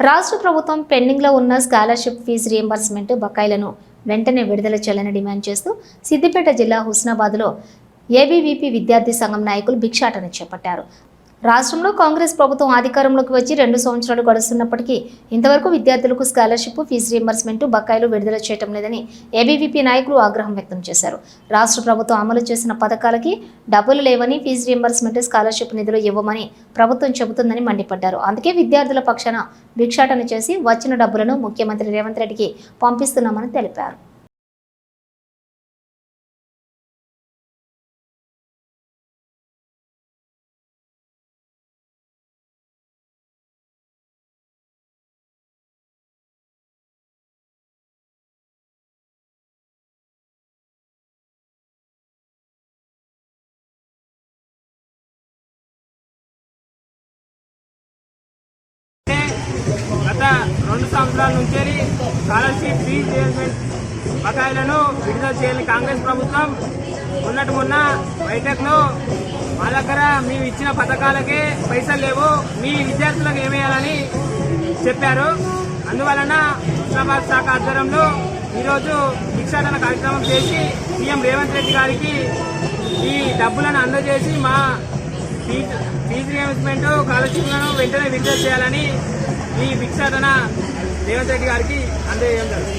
రాష్ట్ర ప్రభుత్వం పెండింగ్లో ఉన్న స్కాలర్షిప్ ఫీజు రియంబర్స్మెంట్ బకాయిలను వెంటనే విడుదల చేయాలని డిమాండ్ చేస్తూ సిద్దిపేట జిల్లా హుస్నాబాద్లో ఏబీవీపీ విద్యార్థి సంఘం నాయకులు భిక్షాటన చేపట్టారు. రాష్ట్రంలో కాంగ్రెస్ ప్రభుత్వం అధికారంలోకి వచ్చి రెండు సంవత్సరాలు గడుస్తున్నప్పటికీ ఇంతవరకు విద్యార్థులకు స్కాలర్షిప్ ఫీజు రియంబర్స్మెంట్ బకాయిలు విడుదల చేయటం లేదని ఏబీవీపీ నాయకులు ఆగ్రహం వ్యక్తం చేశారు. రాష్ట్ర ప్రభుత్వం అమలు చేసిన పథకాలకి డబ్బులు లేవని ఫీజు రియంబర్స్మెంట్ స్కాలర్షిప్ నిధులు ఇవ్వమని ప్రభుత్వం చెబుతుందని మండిపడ్డారు. అందుకే విద్యార్థుల పక్షాన భిక్షాటన చేసి వచ్చిన డబ్బులను ముఖ్యమంత్రి రేవంత్ రెడ్డికి పంపిస్తున్నామని తెలిపారు. గత రెండు సంవత్సరాల నుంచి స్కాలర్షిప్ ఫీ రియంబర్స్మెంట్ బకాయిలను విడుదల చేయని కాంగ్రెస్ ప్రభుత్వం ఉన్నట్టు మొన్న బయటకులో మా దగ్గర మేము ఇచ్చిన పథకాలకే పైసలు లేవు. మీ విద్యార్థులకు ఏమేయాలని చెప్పారు. అందువలన హుస్నాబాద్ శాఖ ఆధ్వర్యంలో ఈరోజు భిక్షాటన కార్యక్రమం చేసి సీఎం రేవంత్ రెడ్డి గారికి ఈ డబ్బులను అందజేసి మా ఫీజు ఫీజు రియంబర్స్మెంట్ స్కాలర్షిప్లను వెంటనే విడుదల చేయాలని ఈ భిక్షాటన రేవంత్ రెడ్డి గారికి అందజేయడం